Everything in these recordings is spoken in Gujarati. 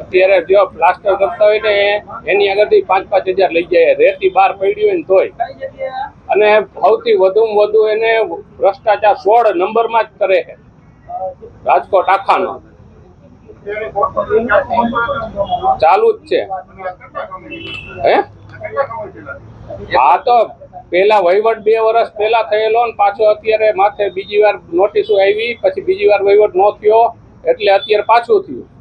અત્યારે જો પ્લાસ્ટર કરતા હોય ને, એની આગળથી પાંચ પાંચ હજાર લઈ જાય. રેતી બહાર પડી હોય ને તોય. અને સૌથી વધુમાં વધુ એને ભ્રષ્ટાચાર સોળ નંબરમાં જ કરે છે. રાજકોટ આખાનો. ચાલુ જ છે. હે? હા તો પેલા વહીવટ બે વર્ષ પેલા થયેલો ને પાછો અત્યારે માથે બીજી વાર નોટિસો આવી, પછી બીજી વાર વહીવટ ન થયો, એટલે અત્યારે પાછું થયું.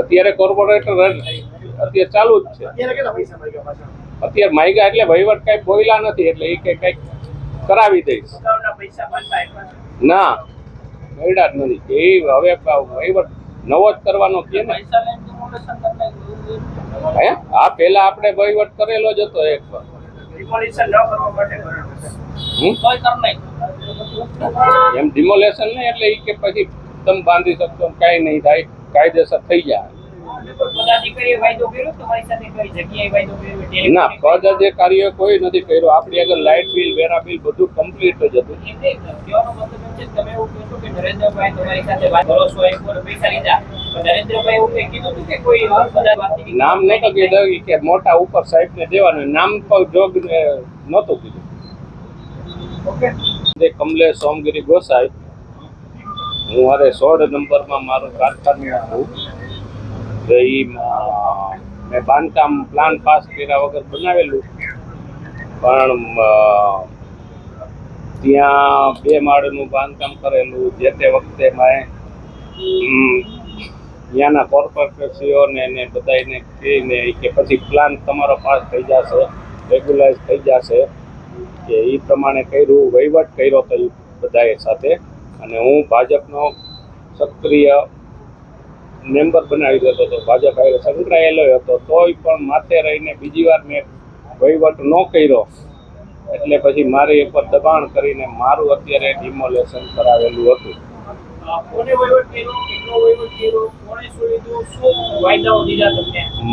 અત્યારે કોર્પોરેટર અત્યારે ચાલુ જ છે. અત્યારે માયગા એટલે વહીવટ કઈ બોયલા નથી એટલે એ કઈ કંઈક કરાવી દઈશ. ના મળ્યા જ નથી. એ હવે વહીવટ નવો જ કરવાનો કે ને? હે? પેલા આપણે વહીવટ કરેલો જ હતો એક વાર. એમ ડિમોલેશન નહીં એટલે એ કે પછી તમે બાંધી શકશો કાંઈ નહીં થાય. કાયદેસર થઈ જાય. ના પદ અધિકારીઓ કોઈ નથી કર્યું. આપણી આગળ લાઇટ બિલ વેરા બિલ બધું કમ્પ્લીટ જ હતું. નામ નહોતું કીધું કે મોટા ઉપર સાહેબ ને દેવાનું. નામ પણ જોગ નતું નહોતું કીધું. કમલેશ સોમગીરી ગોસાઈ હું હારે સોળ નંબરમાં મારું કારખાનું હતું તો એ મેં બાંધકામ પ્લાન પાસ કર્યા વગર બનાવેલું. પણ ત્યાં બે માળનું બાંધકામ કરેલું, જે તે વખતે મેં ત્યાંના કોર્પોરેટરશ્રીઓને એને બધાને કહીને કે પછી પ્લાન તમારો પાસ થઈ જશે રેગ્યુલાઇઝ થઈ જશે. કે એ પ્રમાણે કર્યું, વહીવટ કર્યો તો એ બધાએ સાથે. અને હું ભાજપનો સક્રિય મેમ્બર બનાવી દેતો હતો ભાજપ હારે સંકળાયેલો હતો તોય પણ માથે રહીને બીજી વાર મેં વહીવટ ન કર્યો. એટલે પછી મારી ઉપર દબાણ કરીને મારું અત્યારે ડિમોલેશન કરાવેલું હતું.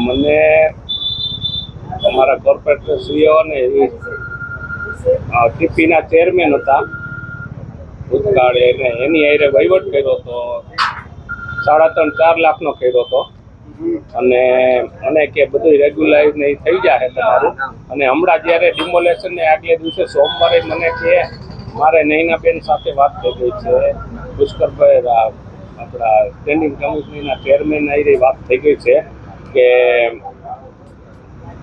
મને અમારા કોર્પોરેટરશ્રીઓ ને એ ટીપીના ચેરમેન હતા. ભૂતકાળે એને એની આરે વહીવટ કર્યો હતો સાડા ત્રણ, ચાર લાખનો કર્યો હતો અને મને કે બધું રેગ્યુલાઇઝ ને ઈ થઈ જાય તમારું. અને હમણાં જ્યારે ડિમોલેશન ને આગલે દિવસે સોમવારે મને કે, મારે નૈનાબેન સાથે વાત થઈ ગઈ છે. પુષ્કરભાઈ આપણા સ્ટેન્ડિંગ કમિટીના ચેરમેન આવી વાત થઈ ગઈ છે કે,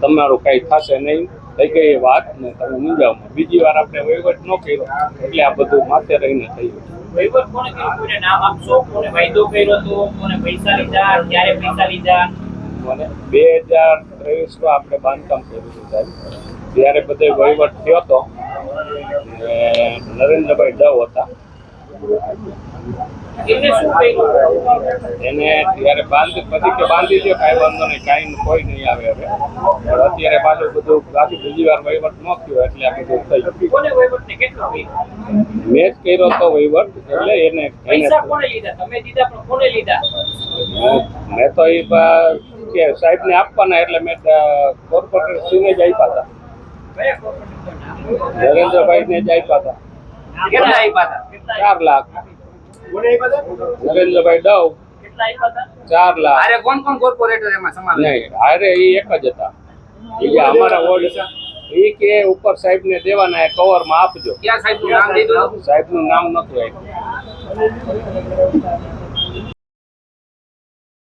તમારું કાંઈ થશે નહીં. થઈ ગઈ એ વાત ને તમે મૂંઝાવમાં. બીજી વાર આપણે વહીવટ ન કર્યો એટલે આ બધું માથે રહીને થઈ ગયું. વહીવટ કોને કર્યું? કોઈને નામ આપશો? કોને વાયદો કર્યો હતો? કોને પૈસા લીધા? ક્યારે પૈસા લીધા? મને બે હજાર ત્રેવીસમાં આપણે બાંધકામ કર્યું હતું સાહેબ. ત્યારે બધે વહીવટ થયો હતો નરેન્દ્રભાઈ ડવ હતા એને ત્યારે બાંધી પછી કે બાંધી દો કાંઈ વાંધો નહીં કાંઈ કોઈ નહીં આવે હવે. પણ અત્યારે પાછું બધું બાકી બીજી વાર વહીવટ ન થયો એટલે આ બધું થઈ ગયું. મેં જ કર્યો હતો વહીવટ એટલે એને મેં- તો એ કે સાહેબ ને આપવાના એટલે મેં કોર્પોરેટરશ્રીને જ આપ્યા હતા. નરેન્દ્રભાઈ ને જ આપ્યા હતા. ચાર લાખ? નરેન્દ્રભાઈ ડવ ચાર અરે કોણ કોણ કોર્પોરેટર એમાં સમાવેશ? નહીં હારે એ એક જ હતા. એ કે અમારા વોર્ડ એ કે ઉપર સાહેબ ને દેવાના એ કવરમાં આપજો. ક્યાં સાહેબનું નામ દીધું? સાહેબનું નામ નતું આપ્યું.